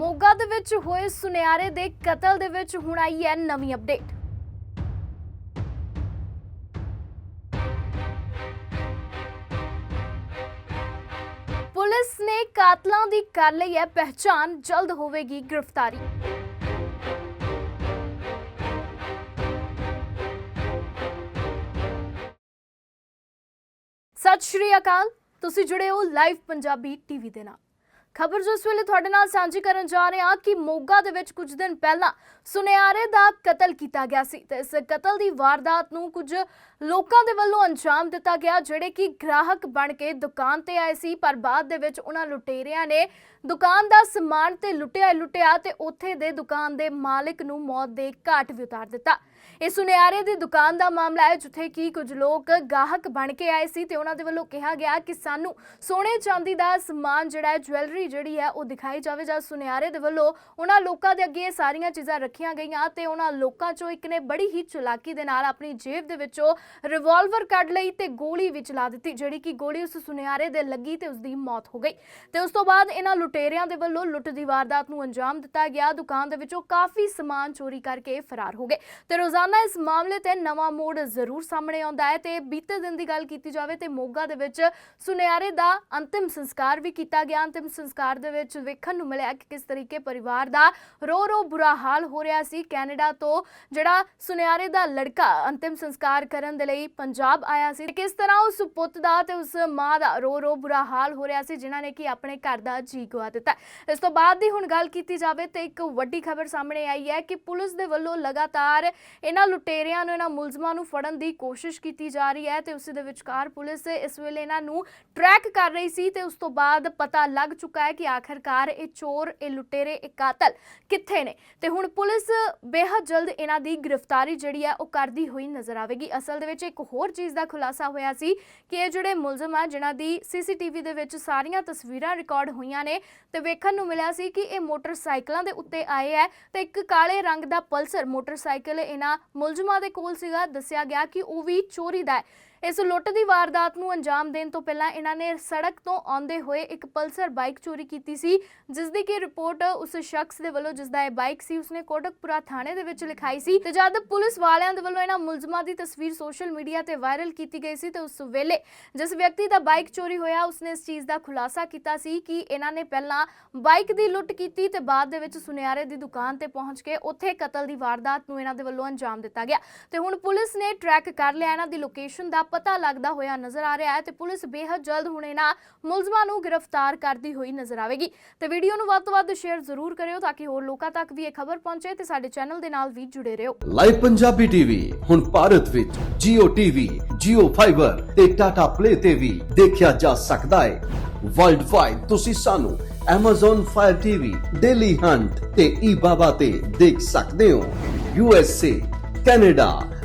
ਮੋਗਾ ਦੇ ਵਿੱਚ ਹੋਏ ਸੁਨਿਆਰੇ ਦੇ ਕਤਲ ਦੇ ਵਿੱਚ ਹੁਣ ਆਈ ਹੈ ਨਵੀਂ ਅਪਡੇਟ। ਪੁਲਿਸ ਨੇ ਕਾਤਲਾਂ ਦੀ ਕਰ ਲਈ ਹੈ ਪਹਿਚਾਨ ਜਲਦ ਹੋਵੇਗੀ ਗ੍ਰਿਫਤਾਰੀ। ਸਤਿ ਸ਼੍ਰੀ ਅਕਾਲ, ਤੁਸੀਂ ਜੁੜੇ ਹੋ ਲਾਈਵ ਪੰਜਾਬੀ ਟੀਵੀ ਦੇ ਨਾਲ। ਖਬਰ ਜੋ ਇਸ ਵੇਲੇ ਤੁਹਾਡੇ ਨਾਲ ਸਾਂਝੀ ਕਰਨ ਜਾ ਰਹੇ ਹਾਂ ਕਿ ਮੋਗਾ ਦੇ ਵਿੱਚ ਕੁਝ ਦਿਨ ਪਹਿਲਾਂ ਸੁਨਿਆਰੇ ਦਾ ਕਤਲ ਕੀਤਾ ਗਿਆ ਸੀ ਤੇ ਇਸ ਕਤਲ ਦੀ ਵਾਰਦਾਤ ਨੂੰ ਕੁਝ ਲੋਕਾਂ ਦੇ ਵੱਲੋਂ ਅੰਜਾਮ ਦਿੱਤਾ ਗਿਆ, ਜਿਹੜੇ ਕਿ ਗ੍ਰਾਹਕ ਬਣ ਕੇ ਦੁਕਾਨ ਤੇ ਆਏ ਸੀ, ਪਰ ਬਾਅਦ ਦੇ ਵਿੱਚ ਉਹਨਾਂ ਲੁਟੇਰਿਆਂ ਨੇ ਦੁਕਾਨ ਦਾ ਸਮਾਨ ਤੇ ਲੁੱਟਿਆ ਹੀ ਲੁੱਟਿਆ ਤੇ ਉੱਥੇ ਦੇ ਦੁਕਾਨ ਦੇ ਮਾਲਕ ਨੂੰ ਮੌਤ ਦੇ ਘਾਟ ਵੀ ਉਤਾਰ ਦਿੱਤਾ। ਇਹ ਸੁਨਿਆਰੇ ਦੀ ਦੁਕਾਨ ਦਾ ਮਾਮਲਾ ਹੈ, ਜਿੱਥੇ ਕਿ ਕੁਝ ਲੋਕ ਗਾਹਕ ਬਣ ਕੇ ਆਏ ਸੀ ਤੇ ਉਹਨਾਂ ਦੇ ਵੱਲੋਂ ਕਿਹਾ ਗਿਆ ਕਿ ਸਾਨੂੰ ਸੋਨੇ ਚਾਂਦੀ ਦਾ ਸਮਾਨ ਜਿਹੜਾ ਹੈ, ਜਵੈਲਰੀ ਜਿਹੜੀ ਹੈ, ਉਹ ਦਿਖਾਈ ਜਾਵੇ, ਜਾਂ ਸੁਨਿਆਰੇ ਦੇ ਵੱਲੋਂ ਉਹਨਾਂ ਲੋਕਾਂ ਦੇ ਅੱਗੇ ਇਹ ਸਾਰੀਆਂ ਚੀਜ਼ਾਂ ਰੱਖੀਆਂ ਗਈਆਂ ਤੇ ਉਹਨਾਂ ਲੋਕਾਂ ਚੋਂ ਇੱਕ ਨੇ ਬੜੀ ਹੀ ਚਲਾਕੀ ਦੇ ਨਾਲ ਆਪਣੀ ਜੇਬ ਦੇ ਵਿੱਚੋਂ ਰਿਵਾਲਵਰ ਕੱਢ ਲਈ ਤੇ ਗੋਲੀ ਵੀ ਚਲਾ ਦਿੱਤੀ, ਜਿਹੜੀ ਕਿ ਗੋਲੀ ਉਸ ਸੁਨਿਆਰੇ ਦੇ ਲੱਗੀ ਤੇ ਉਸ ਦੀ ਮੌਤ ਹੋ ਗਈ। ਤੇ ਉਸ ਤੋਂ ਬਾਅਦ ਇਹਨਾਂ ਲੁਟੇਰਿਆਂ ਦੇ ਵੱਲੋਂ ਲੁੱਟ ਦੀ ਵਾਰਦਾਤ ਨੂੰ ਅੰਜਾਮ ਦਿੱਤਾ ਗਿਆ। ਦੁਕਾਨ ਦੇ ਵਿੱਚੋਂ ਕਾਫੀ ਸਮਾਨ ਚੋਰੀ ਕਰਕੇ ਫਰਾਰ ਹੋ ਗਏ। ਤੇ ਰੋਜ਼ਾਨਾ ਇਸ ਮਾਮਲੇ ਤੇ ਨਵਾਂ ਮੋੜ ਜ਼ਰੂਰ ਸਾਹਮਣੇ ਆਉਂਦਾ ਹੈ ਤੇ ਬੀਤੇ ਦਿਨ ਦੀ ਗੱਲ ਕੀਤੀ ਜਾਵੇ ਤੇ ਮੋਗਾ ਦੇ ਵਿੱਚ ਸੁਨਿਆਰੇ ਦਾ ਅੰਤਿਮ ਸੰਸਕਾਰ ਵੀ ਕੀਤਾ ਗਿਆ। ਅੰਤਿਮ ਸੰਸਕਾਰ ਦੇ ਵਿੱਚ ਵੇਖਣ ਨੂੰ ਮਿਲਿਆ ਕਿ ਕਿਸ ਤਰੀਕੇ ਪਰਿਵਾਰ ਦਾ ਰੋ ਰੋ ਬੁਰਾ ਹਾਲ ਹੋ ਰਿਹਾ ਸੀ। ਕੈਨੇਡਾ ਤੋਂ ਜਿਹੜਾ ਸੁਨਿਆਰੇ ਦਾ ਲੜਕਾ ਅੰਤਿਮ ਸੰਸਕਾਰ ਕਰਨ ਦੇ ਲਈ ਪੰਜਾਬ ਆਇਆ ਸੀ। ਕਿਸ ਤਰ੍ਹਾਂ ਉਸ ਪੁੱਤ ਦਾ ਤੇ ਉਸ ਮਾਂ ਦਾ ਰੋ ਰੋ ਬੁਰਾ ਹਾਲ ਹੋ ਰਿਹਾ ਸੀ, ਜਿਨ੍ਹਾਂ ਨੇ ਕਿ ਆਪਣੇ ਘਰ ਦਾ ਜੀ ਗਵਾ ਦਿੱਤਾ। ਇਸ ਤੋਂ ਬਾਅਦ ਦੀ ਹੁਣ ਗੱਲ ਕੀਤੀ ਜਾਵੇ ਤੇ ਇੱਕ ਵੱਡੀ ਖਬਰ ਸਾਹਮਣੇ ਆਈ ਹੈ ਕਿ ਪੁਲਿਸ ਦੇ ਵੱਲੋਂ ਲਗਾਤਾਰ ਇਹਨਾਂ ਲੁਟੇਰਿਆਂ ਨੂੰ, ਇਹਨਾਂ ਮੁਲਜ਼ਮਾਂ ਨੂੰ ਫੜਨ ਦੀ ਕੋਸ਼ਿਸ਼ ਕੀਤੀ ਜਾ ਰਹੀ ਹੈ ਤੇ ਉਸੇ ਦੇ ਵਿਚਕਾਰ ਪੁਲਿਸ ਇਸ ਵੇਲੇ ਇਹਨਾਂ ਨੂੰ ਟਰੈਕ ਕਰ ਰਹੀ ਸੀ ਤੇ ਉਸ ਤੋਂ ਬਾਅਦ ਪਤਾ ਲੱਗ ਚੁੱਕਾ ਹੈ ਕਿ ਆਖਰਕਾਰ ਇਹ ਚੋਰ, ਇਹ ਲੁਟੇਰੇ, ਇਹ ਕਾਤਲ ਕਿੱਥੇ ਨੇ? ਤੇ ਹੁਣ ਪੁਲਿਸ ਬੇਹੱਦ ਜਲਦ ਇਹਨਾਂ ਦੀ ਗ੍ਰਿਫਤਾਰੀ ਜਿਹੜੀ ਹੈ ਉਹ ਕਰਦੀ ਹੋਈ ਨਜ਼ਰ ਆਵੇਗੀ। ਅਸਲ ਦੇ ਵਿੱਚ ਇੱਕ ਹੋਰ ਚੀਜ਼ ਦਾ ਖੁਲਾਸਾ ਹੋਇਆ ਸੀ ਕਿ ਇਹ ਜਿਹੜੇ ਮੁਲਜ਼ਮ ਆ, ਜਿਨ੍ਹਾਂ ਦੀ ਸੀਸੀਟੀਵੀ ਦੇ ਵਿੱਚ ਸਾਰੀਆਂ ਤਸਵੀਰਾਂ ਰਿਕਾਰਡ ਹੋਈਆਂ ਨੇ, ਤੇ ਵੇਖਣ ਨੂੰ ਮਿਲਿਆ ਸੀ ਕਿ ਇਹ ਮੋਟਰਸਾਈਕਲਾਂ ਦੇ ਉੱਤੇ ਆਏ ਹੈ ਤੇ ਇੱਕ ਕਾਲੇ ਰੰਗ ਦਾ ਪਲਸਰ ਮੋਟਰਸਾਈਕਲ ਇਹਨਾਂ ਮੁਲਜ਼ਮਾਂ ਦੇ ਕੋਲ ਸੀਗਾ। ਦੱਸਿਆ ਗਿਆ ਕਿ ਉਹ ਵੀ ਚੋਰੀ ਦਾ ਹੈ। ਇਸ ਲੁੱਟ ਦੀ ਵਾਰਦਾਤ ਨੂੰ ਅੰਜਾਮ ਦੇਣ ਤੋਂ ਪਹਿਲਾਂ ਇਹਨਾਂ ਨੇ ਸੜਕ ਤੋਂ ਆਉਂਦੇ ਹੋਏ ਇੱਕ ਪਲਸਰ ਬਾਈਕ ਚੋਰੀ ਕੀਤੀ ਸੀ ਜਿਸ ਦੀ ਕਿ ਰਿਪੋਰਟ ਉਸ ਸ਼ਖਸ ਦੇ ਵੱਲੋਂ ਜਿਸ ਦਾ ਇਹ ਬਾਈਕ ਸੀ, ਉਸਨੇ ਕੋਟਕਪੁਰਾ ਥਾਣੇ ਦੇ ਵਿੱਚ ਲਿਖਾਈ ਸੀ। ਤੇ ਜਦ ਪੁਲਿਸ ਵਾਲਿਆਂ ਦੇ ਵੱਲੋਂ ਇਹਨਾਂ ਮੁਲਜ਼ਮਾਂ ਦੀ ਤਸਵੀਰ ਸੋਸ਼ਲ ਮੀਡੀਆ ਤੇ ਵਾਇਰਲ ਕੀਤੀ ਗਈ ਸੀ, ਤੇ ਉਸ ਵੇਲੇ ਜਿਸ ਵਿਅਕਤੀ ਦਾ ਬਾਈਕ ਚੋਰੀ ਹੋਇਆ, ਉਸਨੇ ਇਸ ਚੀਜ਼ ਦਾ ਖੁਲਾਸਾ ਕੀਤਾ ਸੀ ਕਿ ਇਹਨਾਂ ਨੇ ਪਹਿਲਾਂ ਬਾਈਕ ਦੀ ਲੁੱਟ ਕੀਤੀ ਤੇ ਬਾਅਦ ਦੇ ਵਿੱਚ ਸੁਨਿਆਰੇ ਦੀ ਦੁਕਾਨ ਤੇ ਪਹੁੰਚ ਕੇ ਉੱਥੇ ਕਤਲ ਦੀ ਵਾਰਦਾਤ ਨੂੰ ਇਹਨਾਂ ਦੇ ਵੱਲੋਂ ਅੰਜਾਮ ਦਿੱਤਾ ਗਿਆ। ਤੇ ਹੁਣ ਪੁਲਿਸ ਨੇ ਟਰੈਕ ਕਰ ਲਿਆ ਇਹਨਾਂ ਦੀ ਲੋਕੇਸ਼ਨ ਦਾ ਪਤਾ ਲੱਗਦਾ ਹੋਇਆ ਨਜ਼ਰ ਆ ਰਿਹਾ ਹੈ ਤੇ ਪੁਲਿਸ ਬੇਹੱਦ ਜਲਦ ਹੁਣ ਇਹਨਾਂ ਮੁਲਜ਼ਮਾਂ ਨੂੰ ਗ੍ਰਿਫਤਾਰ ਕਰਦੀ ਹੋਈ ਨਜ਼ਰ ਆਵੇਗੀ। ਤੇ ਵੀਡੀਓ ਨੂੰ ਵੱਧ ਤੋਂ ਵੱਧ ਸ਼ੇਅਰ ਜ਼ਰੂਰ ਕਰਿਓ ਤਾਂ ਕਿ ਹੋਰ ਲੋਕਾਂ ਤੱਕ ਵੀ ਇਹ ਖਬਰ ਪਹੁੰਚੇ ਤੇ ਸਾਡੇ ਚੈਨਲ ਦੇ ਨਾਲ ਵੀ ਜੁੜੇ ਰਹੋ। ਲਾਈਵ ਪੰਜਾਬੀ ਟੀਵੀ ਹੁਣ ਭਾਰਤ ਵਿੱਚ Jio TV, Jio Fiber ਤੇ Tata Play ਤੇ ਵੀ ਦੇਖਿਆ ਜਾ ਸਕਦਾ ਹੈ। ਵਰਲਡ ਵਾਈਡ ਤੁਸੀਂ ਸਾਨੂੰ Amazon Fire TV, Daily Hunt ਤੇ eBaba ਤੇ ਦੇਖ ਸਕਦੇ ਹੋ। USA, Canada,